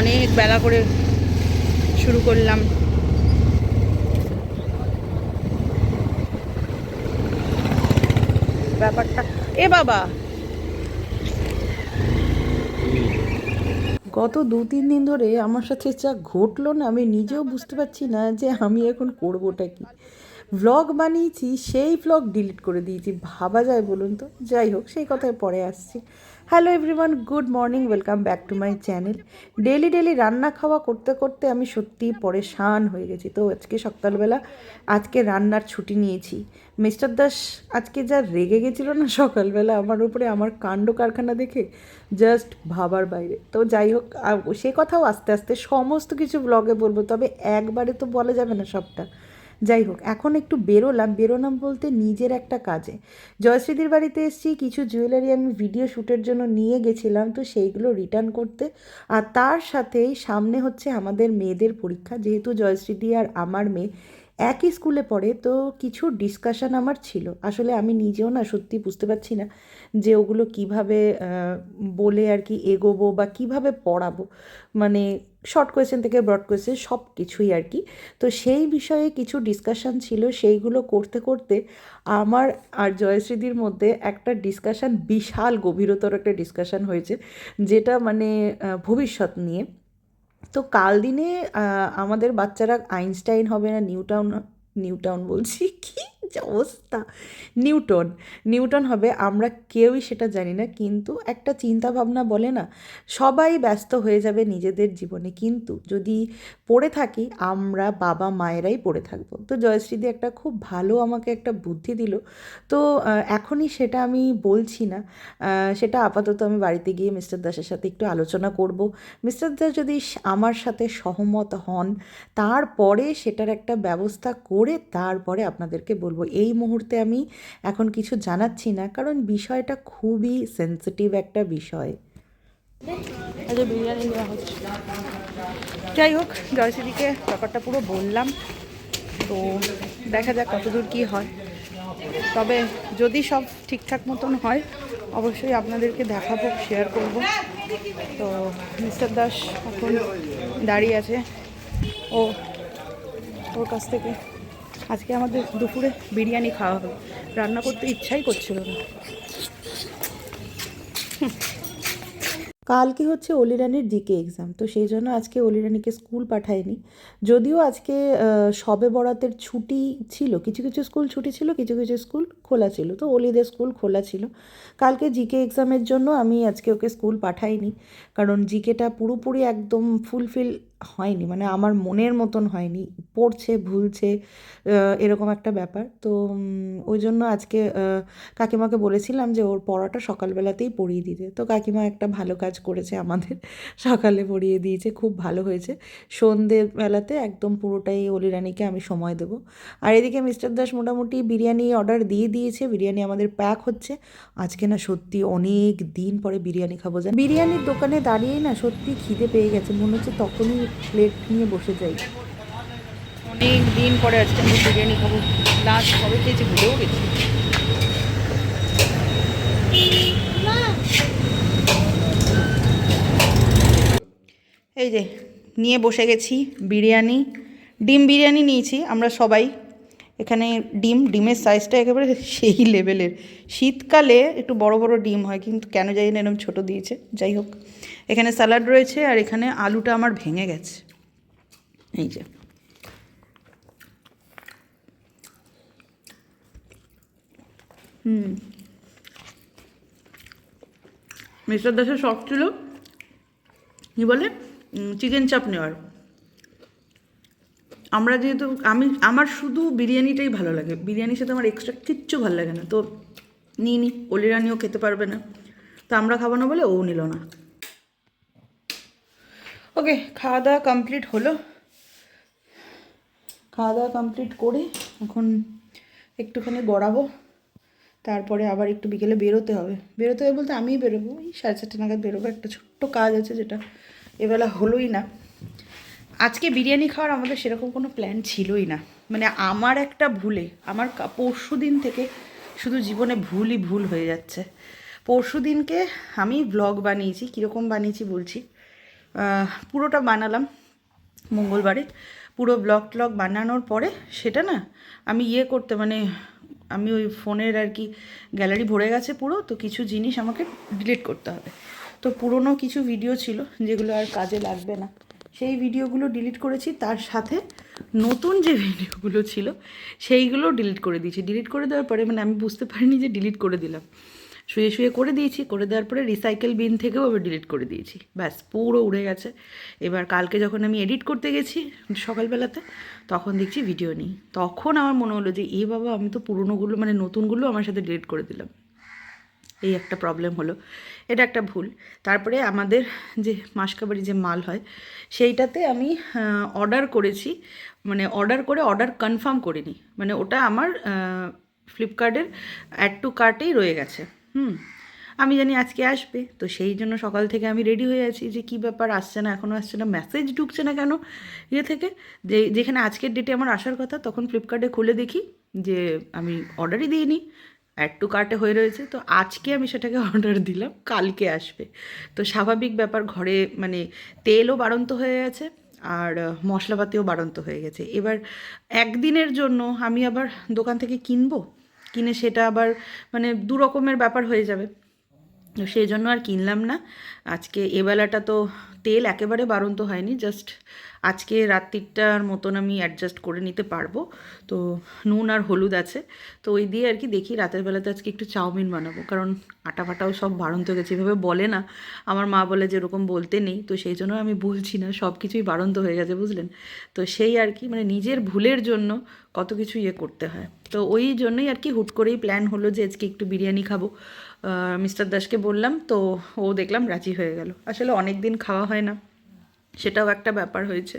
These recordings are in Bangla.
অনেক বেলা করে শুরু করলাম। ব্যাপারটা এ বাবা! গত দু তিন দিন ধরে আমার সাথে যা ঘটলো না, আমি নিজেও বুঝতে পারছি না যে আমি এখন করবোটা কি। ভ্লগ বানিয়েছি, সেই ভ্লগ ডিলিট করে দিয়েছি। ভাবা যায় বলুন তো। যাই হোক, সেই কথায় পরে আসছি। Hello everyone good morning welcome back to my channel daily daily রান্না খাওয়া করতে করতে আমি সত্যিই পরেশান হয়ে গেছি। তো আজকে সকালবেলা আজকে রান্নার ছুটি নিয়েছি। মিস্টার দাস আজকে যা রেগে গেছিল না সকালবেলা, আমার উপরে আমার কাণ্ড কারখানা দেখে জাস্ট ভাবার বাইরে। তো যাই হোক সে কথাও আস্তে আস্তে সমস্ত কিছু ব্লগে বলব, তবে একবারে তো বলা যাবে না সবটা। যাই হোক, এখন একটু বেরোলাম। বেরোলাম বলতে নিজের একটা কাজে। জয়শ্রীদির বাড়িতে এসেছি, কিছু জুয়েলারি আমি ভিডিও শ্যুটের জন্য নিয়ে গেছিলাম, তো সেইগুলো রিটার্ন করতে। আর তার সাথেই সামনে হচ্ছে আমাদের মেয়েদের পরীক্ষা। যেহেতু জয়শ্রীদি আর আমার মেয়ে একই স্কুলে পড়ে, তো কিছু ডিসকাশন আমার ছিল। আসলে আমি নিজেও না সত্যি বুঝতে পারছি না যে ওগুলো কীভাবে বলে আর কি এগোবো বা কীভাবে পড়াবো। মানে শর্ট কোয়েশ্চেন থেকে ব্রড কোয়েশ্চেন সব কিছুই আর কি। তো সেই বিষয়ে কিছু ডিসকাশন ছিল, সেইগুলো করতে করতে আমার আর জয়শ্রীদির মধ্যে একটা ডিসকাশন বিশাল গভীরতর একটা ডিসকাশন হয়েছে, যেটা মানে ভবিষ্যৎ নিয়ে। তো কাল দিনে আমাদের বাচ্চারা আইনস্টাইন হবে না, নিউটাউন নিউটাউন বলছি, কি? যে অবস্থা? নিউটন। নিউটন হবে, আমরা কেউই সেটা জানি না, কিন্তু একটা চিন্তা ভাবনা বলে না, সবাই ব্যস্ত হয়ে যাবে নিজেদের জীবনে। কিন্তু যদি পড়ে থাকি, আমরা বাবা মায়েরাই পড়ে থাকব। তো জয়শ্রীদি একটা খুব ভালো আমাকে একটা বুদ্ধি দিল। তো এখনই সেটা আমি বলছি না। সেটা আপাতত আমি বাড়িতে গিয়ে মিস্টার দাসের সাথে একটু আলোচনা করব। মিস্টার দাস যদি আমার সাথে সহমত হন, তারপরে সেটার একটা ব্যবস্থা করে তারপরে আপনাদেরকে বলব এই মুহূর্তে আমি এখন কিছু জানাচ্ছি না, কারণ বিষয়টা খুবই সেন্সিটিভ একটা বিষয়। আচ্ছা যাই হোক জয়শ্রীদিকে ব্যাপারটা পুরো বললাম, তো দেখা যাক কতদূর কী হয়। তবে যদি সব ঠিকঠাক মতন হয়, অবশ্যই আপনাদেরকে দেখাবো শেয়ার করব। তো মিস্টার দাস এখন দাঁড়িয়ে আছে। ও, ওর কাছ থেকে আজকে আমাদের দুপুরে বিরিয়ানি খাওয়া হবে। রান্না করতে ইচ্ছাই করছিল না। কালকে হচ্ছে অলিরানির জিকে এক্সাম তো সেই জন্য আজকে অলিরানিকে স্কুল পাঠায়নি। যদিও আজকে শবে বরাতের ছুটি ছিল, কিছু কিছু স্কুল ছুটি ছিল, কিছু কিছু স্কুল খোলা ছিল, তো অলিদের স্কুল খোলা ছিল। কালকে জিকে এক্সামের জন্য আমি আজকে ওকে স্কুল পাঠাইনি, কারণ জিকেটা পুরোপুরি একদম ফুলফিল হয়নি মানে আমার মনের মতন হয়নি। পড়ছে, ভুলছে এরকম একটা ব্যাপার। তো ওই জন্য আজকে কাকিমাকে বলেছিলাম যে ওর পড়াটা সকালবেলাতেই পড়িয়ে দিতে। তো কাকিমা একটা ভালো কাজ করেছে আমাদের, সকালে পড়িয়ে দিয়েছে, খুব ভালো হয়েছে। সন্ধেবেলাতে একদম পুরোটাই অলিরানিকে আমি সময় দেবো। আর এদিকে মিস্টার দাস মোটামুটি বিরিয়ানি অর্ডার দিয়ে দিয়েছে, বিরিয়ানি আমাদের প্যাক হচ্ছে। আজকে না সত্যি অনেক দিন পরে বিরিয়ানি খাব জান। বিরিয়ানির দোকানে দাঁড়িয়েই না সত্যি খিদে পেয়ে গেছে, মনে হচ্ছে তখনই প্লেট নিয়ে বসে যাই। অনেক দিন পরে আজকে আমি বিরিয়ানি খাব। লাস্ট কবে খেয়েছি ভুলেও গেছি। এই যে, নিয়ে বসে গেছি বিরিয়ানি। ডিম বিরিয়ানি নিয়েছি, আমরা সবাই। এখানে ডিম, ডিমের সাইজটা একেবারে সেই লেভেলের শীতকালে একটু বড় বড় ডিম হয়, কিন্তু কেন জানি না এরকম ছোটো দিয়েছে। যাই হোক এখানে স্যালাড রয়েছে আর এখানে আলুটা আমার ভেঙে গেছে। এই যে। হুম। মিস্টার দাসের শখ ছিল, কী বলে? চিকেন চাপ নেওয়ার। আমরা যেহেতু, আমি, আমার শুধু বিরিয়ানিটাই ভালো লাগে। বিরিয়ানির সাথে আমার এক্সট্রা কিচ্ছু ভালো লাগে না। তো নিই নি অলিরানিও খেতে পারবে না। তো আমরা খাব না বলে ও নিল না। ওকে খাওয়া দাওয়া কমপ্লিট হলো। খাওয়া দাওয়া কমপ্লিট করে এখন একটুখানি গড়াবো। তারপরে আবার একটু বিকেলে বেরোতে হবে। বেরোতে হবে বলতে আমিই বেরোবো। ওই সাড়ে চারটে নাগাদ বেরোবো। একটা ছোট্ট কাজ আছে যেটা এবেলা হলোই না। আজকে বিরিয়ানি খাওয়ার আমাদের সেরকম কোনো প্ল্যান ছিলই না। মানে আমার একটা ভুলে, আমার পরশু দিন থেকে শুধু জীবনে ভুলই ভুল হয়ে যাচ্ছে। পরশু দিনকে আমি ব্লগ বানিয়েছি, কীরকম বানিয়েছি বলছি। পুরোটা বানালাম মঙ্গলবারে। পুরো ব্লগ ট্লগ বানানোর পরে সেটা না আমি ইয়ে করতে মানে আমি ওই ফোনের আর কি গ্যালারি ভরে গেছে পুরো, তো কিছু জিনিস আমাকে ডিলিট করতে হবে। তো পুরনো কিছু ভিডিও ছিল যেগুলো আর কাজে লাগবে না। সেই ভিডিওগুলো ডিলিট করেছি, তার সাথে নতুন যে ভিডিওগুলো ছিল, সেইগুলো ডিলিট করে দিয়েছি। ডিলিট করে দেওয়ার পরে মানে আমি বুঝতে পারিনি যে ডিলিট করে দিলাম। শুয়ে শুয়ে করে দিয়েছি, করে দেওয়ার পরে রিসাইকেল বিন থেকেও আবার ডিলিট করে দিয়েছি। ব্যাস, পুরো উড়ে গেছে। এবার কালকে যখন আমি এডিট করতে গেছি সকালবেলাতে, তখন দেখছি ভিডিও নেই। তখন আমার মনে হলো যে, এ বাবা, আমি তো পুরনোগুলো মানে নতুনগুলো আমার সাথে ডিলিট করে দিলাম। এই একটা প্রবলেম হলো। এটা একটা ভুল। তারপরে আমাদের যে মাসকাবাড়ি যে মাল হয়, সেইটাতে আমি অর্ডার করেছি। মানে অর্ডার করে অর্ডার কনফার্ম করিনি। মানে ওটা আমার ফ্লিপকার্টের অ্যাড টু কার্টেই রয়ে গেছে। হুম, আমি জানি আজকে আসবে, তো সেই জন্য সকাল থেকে আমি রেডি হয়ে আছি যে কী ব্যাপার আসছে না এখনও আসছে না মেসেজ ঢুকছে না কেন ইয়ে থেকে, যে যেখানে আজকের ডেটে আমার আসার কথা, তখন ফ্লিপকার্টে খুলে দেখি যে আমি অর্ডারই দিইনি অ্যাড টু কার্টে হয়ে রয়েছে, তো আজকে আমি সেটাকে অর্ডার দিলাম, কালকে আসবে। তো স্বাভাবিক ব্যাপার, ঘরে মানে তেলও বাড়ন্ত হয়ে গেছে, আর মশলাপাতিও বাড়ন্ত হয়ে গেছে। এবার একদিনের জন্য আমি আবার দোকান থেকে কিনবো? কিনে সেটা আবার মানে দু রকমের ব্যাপার হয়ে যাবে। সেই জন্য আর কিনলাম না। আজকে এবেলাটা তো তেল একেবারে বাড়ন্ত হয়নি জাস্ট আজকে রাত্রিটার মতন আমি অ্যাডজাস্ট করে নিতে পারব। তো নুন আর হলুদ আছে, তো ওই দিয়ে আর কি দেখি রাতের বেলাতে আজকে একটু চাউমিন বানাবো, কারণ আটা ফাটাও সব বাড়ন্ত গেছে, এভাবে বলে না। আমার মা বলে যে এরকম বলতে নেই, তো সেই জন্য আমি বলছি না, সব কিছুই বাড়ন্ত হয়ে গেছে, বুঝলেন? তো সেই আর কি মানে নিজের ভুলের জন্য কত কিছু ইয়ে করতে হয়। তো ওই জন্যই আর কি হুট করেই প্ল্যান হলো যে আজকে একটু বিরিয়ানি খাব। মিস্টার দাসকে বললাম তো ও দেখলাম রাজি হয়ে গেল। আসলে অনেক দিন খাওয়া হয় না সেটাও একটা ব্যাপার হয়েছে।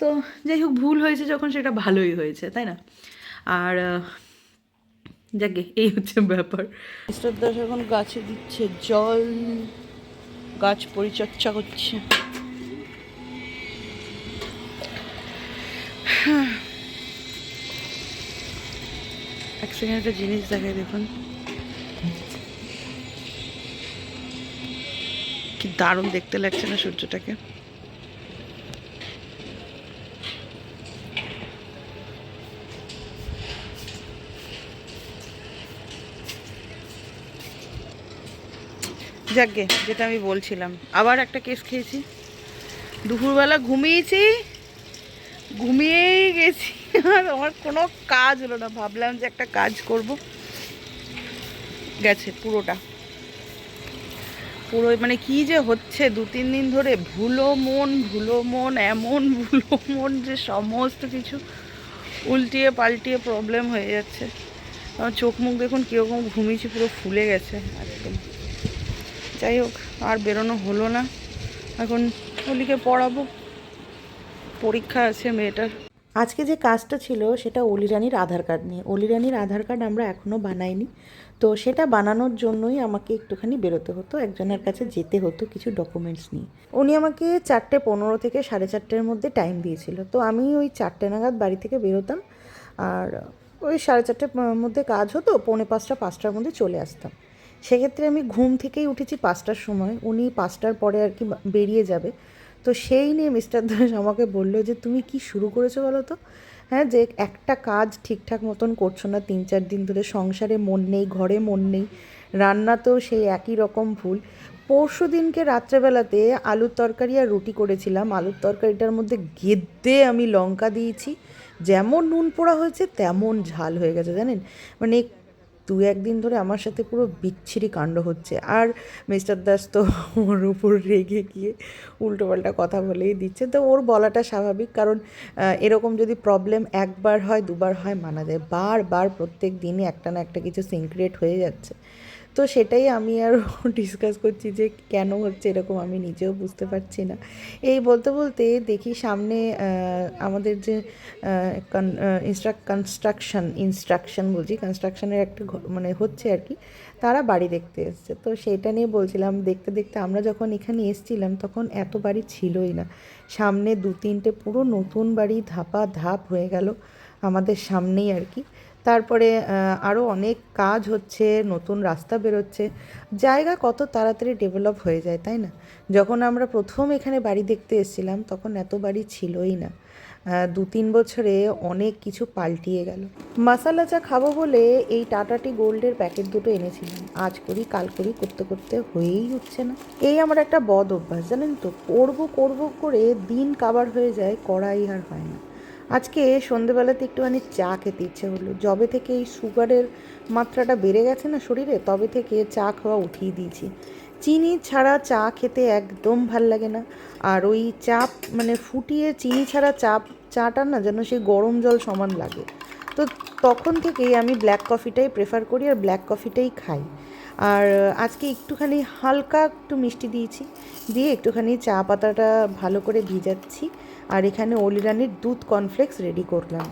তো যাই হোক ভুল হয়েছে যখন সেটা ভালোই হয়েছে তাই না? আর যাকে এই হচ্ছে ব্যাপার। মিস্টার দাস এখন গাছে দিচ্ছে জল গাছ পরিচর্যা করছে। এক সেকেন্ড একটা জিনিস দেখায় দেখুন। দারুণ দেখতে লাগছে না সূর্যটাকে? যাকগে যেটা আমি বলছিলাম। আবার একটা কেস খেয়েছি। দুপুরবেলা ঘুমিয়েছি ঘুমিয়েই গেছি, আর আমার কোনো কাজ হলো না। ভাবলাম যে একটা কাজ করব। গেছে পুরোটা। পুরো মানে কি যে হচ্ছে, দু তিন দিন ধরে ভুলো মন ভুলো মন, এমন ভুলো মন যে সমস্ত কিছু উল্টিয়ে পাল্টিয়ে প্রবলেম হয়ে যাচ্ছে। আমার চোখ মুখ দেখুন কীরকম ঘুমিয়েছি, পুরো ফুলে গেছে একদম। যাই হোক, আর বেরোনো হলো না। এখন অলিকে পড়াবো। পরীক্ষা আছে মেয়েটার। আজকে যে কাজটা ছিল সেটা অলিরানির আধার কার্ড নিয়ে। অলিরানির আধার কার্ড আমরা এখনও বানাইনি। তো সেটা বানানোর জন্যই আমাকে একটুখানি বেরোতে হতো, একজনের কাছে যেতে হতো কিছু ডকুমেন্টস নিয়ে। উনি আমাকে চারটে পনেরো থেকে সাড়ে চারটের মধ্যে টাইম দিয়েছিল। তো আমি ওই চারটে নাগাদ বাড়ি থেকে বেরোতাম আর ওই সাড়ে চারটের মধ্যে কাজ হতো, পৌনে পাঁচটা, পাঁচটার মধ্যে চলে আসতাম। সেক্ষেত্রে আমি ঘুম থেকেই উঠেছি পাঁচটার সময়। উনি পাঁচটার পরে আর কি বেরিয়ে যাবে। তো সেই নিয়ে মিস্টার দাস আমাকে বলল যে, তুমি কি শুরু করেছ বলো তো? হ্যাঁ যে একটা কাজ ঠিকঠাক মতন করছ না, তিন চার দিন ধরে সংসারে মন নেই, ঘরে মন নেই, রান্না তো সেই একই রকম ভুল। পরশু দিনকে রাত্রেবেলাতে আলুর তরকারি আর রুটি করেছিলাম। আলুর তরকারিটার মধ্যে গেদ্দে আমি লঙ্কা দিয়েছি। যেমন নুন পোড়া হয়েছে, তেমন ঝাল হয়ে গেছে, জানেন? মানে দু একদিন ধরে আমার সাথে পুরো বিচ্ছিরি কাণ্ড হচ্ছে। আর মিস্টার দাস তো ওর উপর রেগে গিয়ে উল্টোপাল্টা কথা বলেই দিচ্ছে। তো ওর বলাটা স্বাভাবিক, কারণ এরকম যদি প্রবলেম একবার হয়, দুবার হয়, মানা যায়। বারবার প্রত্যেক দিনই একটা না একটা কিছু সিনক্রিয়েট হয়ে যাচ্ছে। তো সেটাই আমি আর ডিসকাস করছি যে কেন হচ্ছে এরকম আমি নিজেও বুঝতে পারছি না। এই বলতে বলতে দেখি সামনে আমাদের যে কনস্ট্রাকশন ইনস্ট্রাকশন বলছি কনস্ট্রাকশনের একটা মানে হচ্ছে আর কি, তারা বাড়ি দেখতে এসছে। তো সেটা নিয়ে বলছিলাম, দেখতে দেখতে আমরা যখন এখানে এসছিলাম তখন এত বাড়ি ছিলই না। সামনে দু তিনটে পুরো নতুন বাড়ি ধাপা ধাপ হয়ে গেল আমাদের সামনেই আর কি। তারপরে আরও অনেক কাজ হচ্ছে, নতুন রাস্তা বেরোচ্ছে। জায়গা কত তাড়াতাড়ি ডেভেলপ হয়ে যায়, তাই না? যখন আমরা প্রথম এখানে বাড়ি দেখতে এসেছিলাম, তখন এত বাড়ি ছিলই না। দু তিন বছরে অনেক কিছু পাল্টিয়ে গেল। মশালা চা খাব বলে এই টাটাটি গোল্ডের প্যাকেট দুটো এনেছিলাম। আজ করি, কাল করি, করতে করতে হয়েই উঠছে না। এই আমার একটা বদ অভ্যাস, জানেন তো? করব করব করে দিন কাবার হয়ে যায় করাই আর হয় না। আজকে সন্ধেবেলাতে একটুখানি চা খেতে ইচ্ছে হলো যবে থেকে এই সুগারের মাত্রাটা বেড়ে গেছে না শরীরে, তবে থেকে চা খাওয়া উঠিয়ে দিয়েছি। চিনি ছাড়া চা খেতে একদম ভালো লাগে না। আর ওই চা মানে ফুটিয়ে চিনি ছাড়া চা চাটা না যেন সেই গরম জল সমান লাগে। তো তখন থেকেই আমি ব্ল্যাক কফিটাই প্রেফার করি আর ব্ল্যাক কফিটাই খাই। আর আজকে একটুখানি হালকা একটু মিষ্টি দিয়েছি। দিয়ে একটুখানি চা পাতাটা ভালো করে ভিজাচ্ছি। আর এখানে অলিরানির দুধ কর্নফ্লেক্স রেডি করলাম।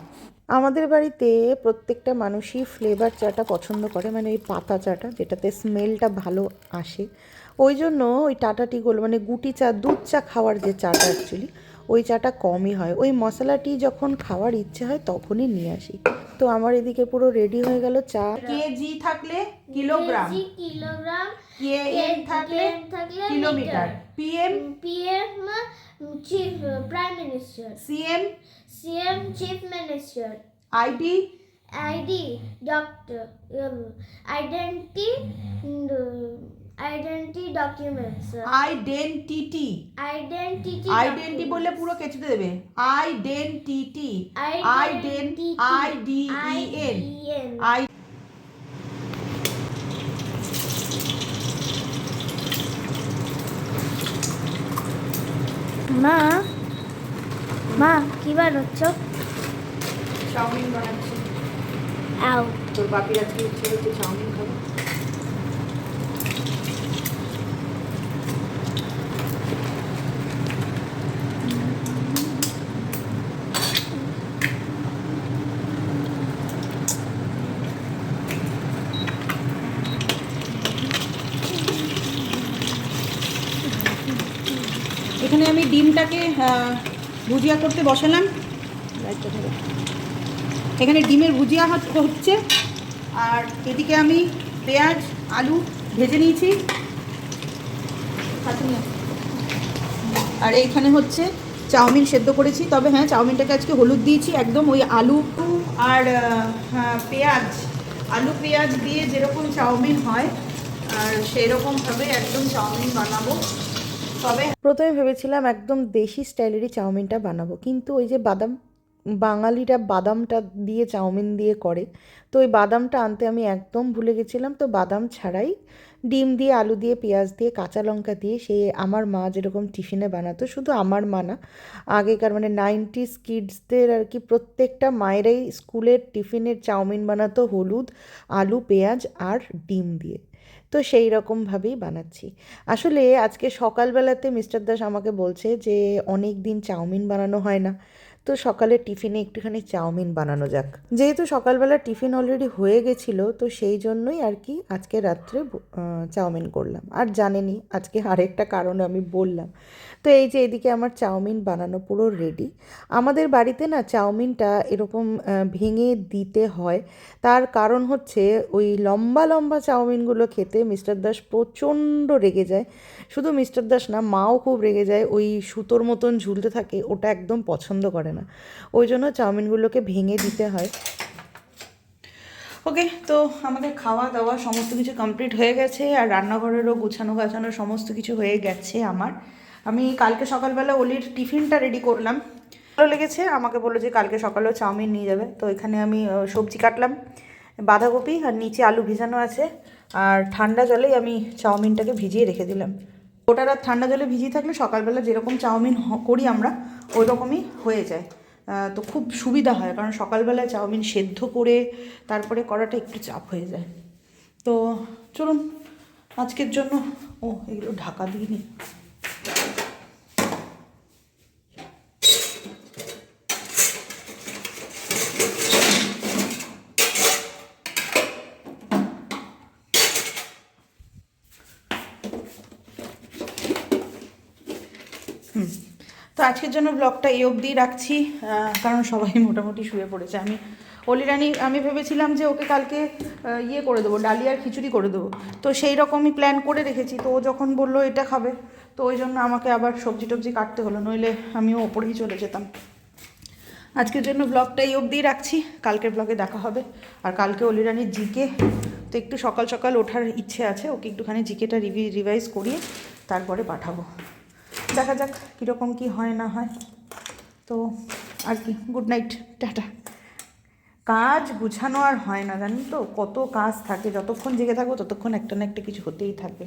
আমাদের বাড়িতে প্রত্যেকটা মানুষই ফ্লেভার চাটা পছন্দ করে মানে ওই পাতা চাটা যেটাতে স্মেলটা ভালো আসে। ওই জন্য ওই টাটা টি গোল্ড মানে গুটি চা দুধ চা খাওয়ার যে চাটা অ্যাকচুয়ালি ওই চাটা কমই হয়। ওই মশলাটি যখন খাওয়ার ইচ্ছে হয় তখনই নিয়ে আসি। তো আমার এদিকে পুরো রেডি হয়ে গেল চা। কেজি থাকলে কিলোগ্রাম। কিলোগ্রাম থাকলে KM থাকলে kilometre PM PM chief prime minister CM CM chief minister ID ID doctor identity identity documents identity identity identity বললে পুরো কেচে দেবে। Identity আইডেন I D E N I মা মা কি বানাচ্ছ? চাউমিন বানাচ্ছি। আও। তোর বাপির আজকে ইচ্ছে হচ্ছে চাউমিন খাব এখানে আমি ডিমটাকে ভুজিয়া করতে বসালাম। এখানে ডিমের ভুজিয়া হচ্ছে। আর এদিকে আমি পেঁয়াজ আলু ভেজে নিয়েছি। আর এইখানে হচ্ছে চাউমিন সেদ্ধ করেছি। তবে হ্যাঁ চাউমিনটাকে আজকে হলুদ দিয়েছি। একদম ওই আলু আর হ্যাঁ, পেঁয়াজ আলু পেঁয়াজ দিয়ে যেরকম চাউমিন হয় আর সেই রকমভাবে একদম চাউমিন বানাবো। প্রথমে ভেবেছিলাম একদম দেশি স্টাইলেরই চাউমিনটা বানাবো। কিন্তু ওই যে বাদাম, বাঙালিরা বাদামটা দিয়ে চাউমিন দিয়ে করে, তো ওই বাদামটা আনতে আমি একদম ভুলে গেছিলাম। তো বাদাম ছাড়াই ডিম দিয়ে, আলু দিয়ে, পেঁয়াজ দিয়ে, কাঁচা লঙ্কা দিয়ে সে আমার মা যেরকম টিফিনে বানাতো, শুধু আমার মা না, আগেকার মানে নাইনটিস কিডসদের আর কি প্রত্যেকটা মায়েরাই স্কুলের টিফিনের চাউমিন বানাতো হলুদ, আলু, পেঁয়াজ আর ডিম দিয়ে। তো সেই রকমভাবেই বানাচ্ছি। আসলে আজকে সকালবেলাতে মিস্টার দাস আমাকে বলছে যে অনেক দিন চাউমিন বানানো হয় না। তো সকালে টিফিনে একটুখানি চাউমিন বানানো যাক। যেহেতু সকালবেলা টিফিন অলরেডি হয়ে গেছিল, তো সেই জন্যই আর কি আজকে রাত্রে চাউমিন করলাম। আর জানেনি, আজকে আরেকটা কারণে আমি বললাম। তো এই যে এদিকে আমার চাউমিন বানানো পুরো রেডি আমাদের বাড়িতে না চাউমিনটা এরকম ভেঙে দিতে হয়। তার কারণ হচ্ছে ওই লম্বা লম্বা চাউমিনগুলো খেতে মিস্টার দাস প্রচণ্ড রেগে যায়। শুধু মিস্টার দাস না, মাও খুব রেগে যায়। ওই সুতোর মতন ঝুলতে থাকে, ওটা একদম পছন্দ করে না। ওই জন্য চাউমিনগুলোকে ভেঙে দিতে হয়। ওকে, তো আমাদের খাওয়া দাওয়া সমস্ত কিছু কমপ্লিট হয়ে গেছে, আর রান্নাঘরেরও গুছানো গাছানো সমস্ত কিছু হয়ে গেছে আমার। আমি কালকে সকালবেলা ওলির টিফিনটা রেডি করলাম। ভালো লেগেছে, আমাকে বলল যে কালকে সকালেও চাউমিন নিয়ে যাবে। তো এখানে আমি সবজি কাটলাম, বাঁধাকপি আর নিচে আলু ভিজানো আছে। আর ঠান্ডা জলেই আমি চাউমিনটাকে ভিজিয়ে রেখে দিলাম। ওটা রাত ঠান্ডা জলে ভিজিয়ে থাকলে সকালবেলা যেরকম চাউমিন করি আমরা ওই রকমই হয়ে যায়। তো খুব সুবিধা হয়, কারণ সকালবেলায় চাউমিন সেদ্ধ করে তারপরে করাটা একটু চাপ হয়ে যায়। তো চলুন, আজকের জন্য, ও, এগুলো ঢাকা দিইনি তো আজকের জন্য ব্লগটা এই অবধি রাখছি কারণ সবাই মোটামুটি শুয়ে পড়েছে। আমি অলিরানি আমি ভেবেছিলাম যে ওকে কালকে ইয়ে করে দেবো ডালিয়ার খিচুড়ি করে দেবো। তো সেই রকমই প্ল্যান করে রেখেছি। তো ও যখন বলল এটা খাবে, তো ওই জন্য আমাকে আবার সবজি টবজি কাটতে হলো, নইলে আমিও ওপরেই চলে যেতাম। আজকের জন্য ব্লগটা এই অবধিই রাখছি। কালকের ব্লগে দেখা হবে। আর কালকে অলিরানির জিকে, তো একটু সকাল সকাল ওঠার ইচ্ছে আছে, ওকে একটুখানি জিকেটা রিভি রিভাইজ করিয়ে তারপরে পাঠাবো। দেখা যাক কীরকম কি হয় না হয়। তো আর কি গুড নাইট টাটা। কাজ গুছানো আর হয় না জানি তো? কত কাজ থাকে, যতক্ষণ জেগে থাকব ততক্ষণ একটা না একটা কিছু হতেই থাকবে।